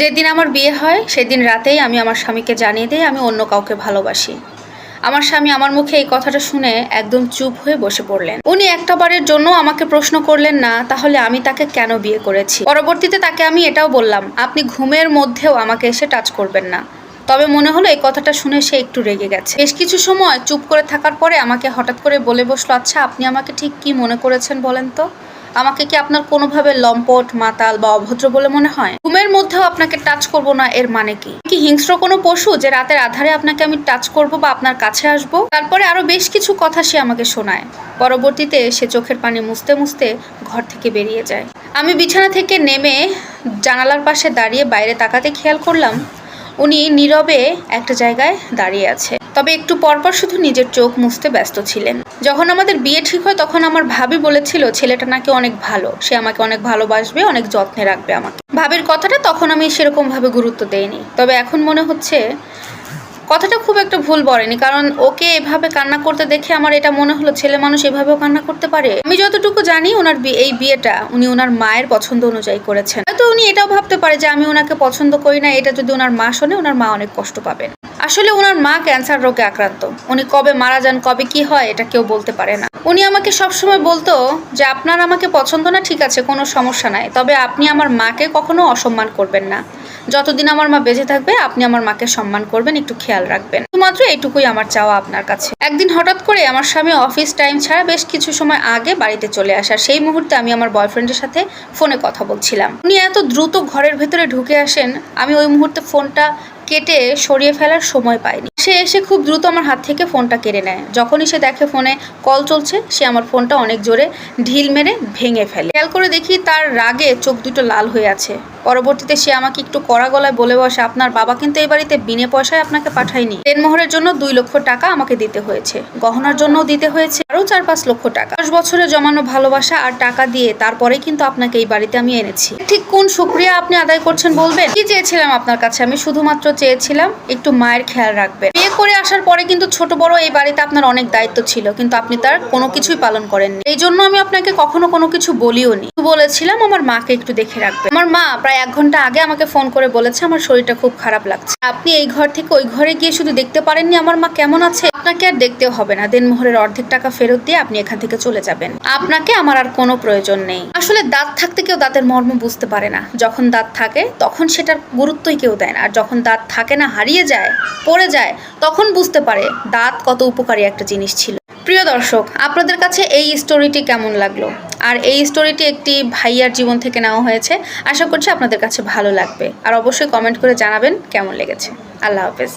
যেদিন আমার বিয়ে হয়, সেদিন রাতেই আমি আমার স্বামীকে জানিয়ে দিই, আমি অন্য কাউকে ভালোবাসি। আমার স্বামী আমার মুখে এই কথাটা শুনে একদম চুপ হয়ে বসে পড়লেন। উনি একটা বারের জন্য আমাকে প্রশ্ন করলেন, না, তাহলে আমি তাকে কেন বিয়ে করেছি? পরবর্তীতে তাকে আমি এটাও বললাম, আপনি ঘুমের মধ্যেও আমাকে এসে টাচ করবেন না। তবে মনে হলো এই কথাটা শুনে সে একটু রেগে গেছে। বেশ কিছু সময় চুপ করে থাকার পরে আমাকে হঠাৎ করে বলে বসল আচ্ছা আপনি আমাকে ঠিক কি মনে করেছেন বলেন তো? আমাকে কি আপনার কোনোভাবে লম্পট, মাতাল বা অভদ্র বলে মনে হয়? ঘুমের মধ্যেও আপনাকে টাচ করব না, এর মানে কি? কি হিংস্র কোনো পশু যে রাতের আধারে আপনাকে আমি টাচ করব বা আপনার কাছে আসব? তারপরে আরও বেশ কিছু কথা সে আমাকে শোনায়। পরবর্তীতে সে চোখের পানি মুছতে মুছতে ঘর থেকে বেরিয়ে যায়। আমি বিছানা থেকে নেমে জানালার পাশে দাঁড়িয়ে বাইরে তাকাতে খেয়াল করলাম, উনি নীরবে একটা জায়গায় দাঁড়িয়ে আছে। তবে একটু পরপর শুধু নিজের চোখ মুছতে ব্যস্ত ছিলেন। যখন আমাদের বিয়ে ঠিক হয়, তখন আমার ভাবি বলেছিল, ছেলেটা নাকি অনেক ভালো। সে আমাকে অনেক ভালোবাসবে, অনেক যত্নে রাখবে আমাকে। ভাবির কথাটা তখন আমি সেরকম ভাবে গুরুত্ব দেইনি। তবে এখন মনে হচ্ছে, কথাটা খুব একটা ভুল বলেনি, কারণ ওকে এভাবে কান্না করতে দেখে আমার এটা মনে হলো, ছেলে মানুষ এভাবেও কান্না করতে পারে। আমি যতটুকু জানি, ওনার এই বিয়েটা উনি ওনার মায়ের পছন্দ অনুযায়ী করেছেন। হয়তো উনি এটাও ভাবতে পারে যে, আমি ওনাকে পছন্দ করি না, এটা যদি ওনার মা শোনে, ওনার মা অনেক কষ্ট পাবেন। আসলে ওনার মা ক্যান্সার রোগে আক্রান্ত। উনি কবে মারা যান, কবে কি হয়, এটা কেউ বলতে পারে না। উনি আমাকে সবসময় বলতো যে, আপনার আমাকে পছন্দ না, ঠিক আছে, কোনো সমস্যা নাই। তবে আপনি আমার মাকে কখনো অসম্মান করবেন না। যতদিন আমার মা বেঁচে থাকবে, আপনি আমার মাকে সম্মান করবেন, একটু খেয়াল রাখবেন। শুধুমাত্র এইটুকুই আমার চাওয়া আপনার কাছে। একদিন হঠাৎ করে আমার স্বামী অফিস টাইম ছাড়া বেশ কিছু সময় আগে বাড়িতে চলে আসার সেই মুহূর্তে আমি আমার বয়ফ্রেন্ডের সাথে ফোনে কথা বলছিলাম। উনি এত দ্রুত ঘরের ভেতরে ঢুকে আসেন, আমি ওই মুহূর্তে ফোনটা কেটে সরিয়ে ফেলার সময় পাইনি। সে এসে খুব দ্রুত আমার হাত থেকে ফোনটা কেড়ে নেয়। যখনই সে দেখে ফোনে কল চলছে, সে আমার ফোনটা অনেক জোরে ঢিল মেরে ভেঙে ফেলে। খেয়াল করে দেখি তার রাগে চোখ দুটো লাল হয়ে আছে। পরবর্তীতে সে আমাকে একটু কড়া গলায় বলে বসে, আপনার বাবা কিন্তু এই বাড়িতে বিনে পয়সায় আপনাকে পাঠায়নি। দেনমোহরের জন্য দুই লক্ষ টাকা আমাকে দিতে হয়েছে। গহনার জন্য দিতে হয়েছে। আরও চার পাঁচ লক্ষ টাকা। দশ বছরে জমানো ভালোবাসা আর টাকা দিয়ে তারপরে কিন্তু আপনাকে এই বাড়িতে আমি এনেছি। ঠিক কোন সুক্রিয়া আপনি আদায় করছেন বলবেন? কি চেয়েছিলাম আপনার কাছে? আমি শুধুমাত্র চেয়েছিলাম একটু মায়ের খেয়াল রাখবেন। করে আসার পরে কিন্তু ছোট বড় এই বাড়িতে আপনার অনেক দায়িত্ব ছিল, কিন্তু আপনি তার কোনো কিছুই পালন করেননি। এই জন্য আমি আপনাকে কখনো কোনো কিছু বলিও নি। বলেছিলাম, আমার মাকে একটু দেখে রাখবে। আমার মা প্রায় এক ঘণ্টা আগে আমাকে ফোন করে বলেছে, আমার শরীরটা খুব খারাপ লাগছে। আপনি এই ঘর থেকে ওই ঘরে গিয়ে শুধু দেখতে পারেননি, আমার মা কেমন আছে? আপনাকে আর দেখতেও হবে না। দেনমোহরের অর্ধেক টাকা ফেরত দিয়ে আপনি এখান থেকে চলে যাবেন। আপনাকে আমার আর কোনো প্রয়োজন নেই। আসলে দাঁত থাকতে কেউ দাঁতের মর্ম বুঝতে পারে না। যখন দাঁত থাকে, তখন সেটার গুরুত্বই কেউ দেয় না। আর যখন দাঁত থাকে না, হারিয়ে যায়, পড়ে যায় তখন বুঝতে পারে দাঁত কত উপকারী একটা জিনিস ছিল। প্রিয় দর্শক, আপনাদের কাছে এই স্টোরিটি কেমন লাগল? আর এই স্টোরিটি একটি ভাইয়ার জীবন থেকে নেওয়া হয়েছে, আশা করছি আপনাদের কাছে ভালো লাগবে। আর অবশ্যই কমেন্ট করে জানাবেন কেমন লেগেছে। আল্লাহ হাফেজ।